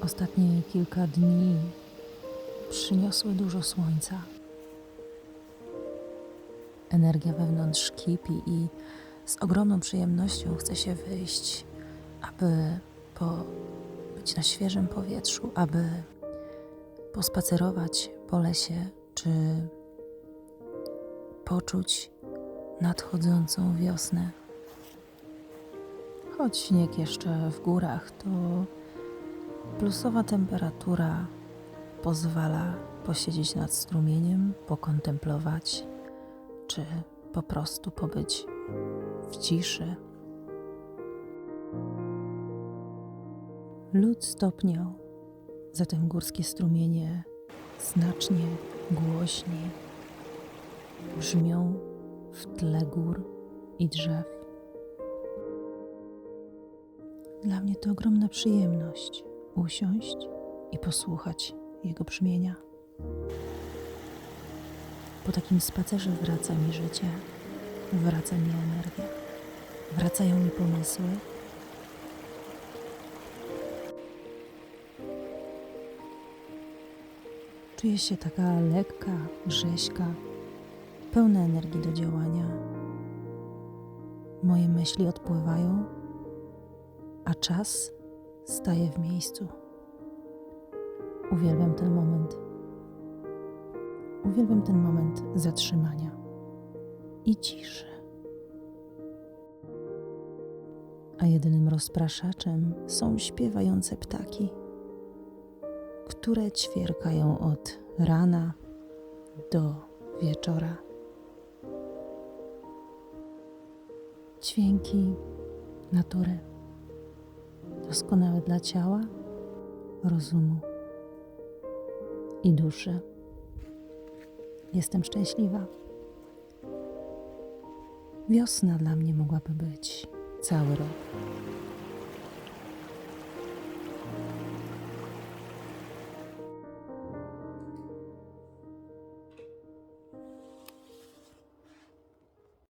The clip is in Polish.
Ostatnie kilka dni przyniosły dużo słońca. Energia wewnątrz kipi i z ogromną przyjemnością chce się wyjść, aby po, być na świeżym powietrzu, aby pospacerować po lesie, czy poczuć nadchodzącą wiosnę. Choć śnieg jeszcze w górach, to plusowa temperatura pozwala posiedzieć nad strumieniem, pokontemplować, czy po prostu pobyć w ciszy. Lód stopniał, zatem górskie strumienie znacznie głośniej brzmią w tle gór i drzew. Dla mnie to ogromna przyjemność usiąść i posłuchać jego brzmienia. Po takim spacerze wraca mi życie, wraca mi energia, wracają mi pomysły. Czuję się taka lekka, rzeźka, pełna energii do działania. Moje myśli odpływają, czas staje w miejscu. Uwielbiam ten moment. Uwielbiam ten moment zatrzymania i ciszy. A jedynym rozpraszaczem są śpiewające ptaki, które ćwierkają od rana do wieczora. Dźwięki natury doskonałe dla ciała, rozumu i duszy. Jestem szczęśliwa. Wiosna dla mnie mogłaby być cały rok.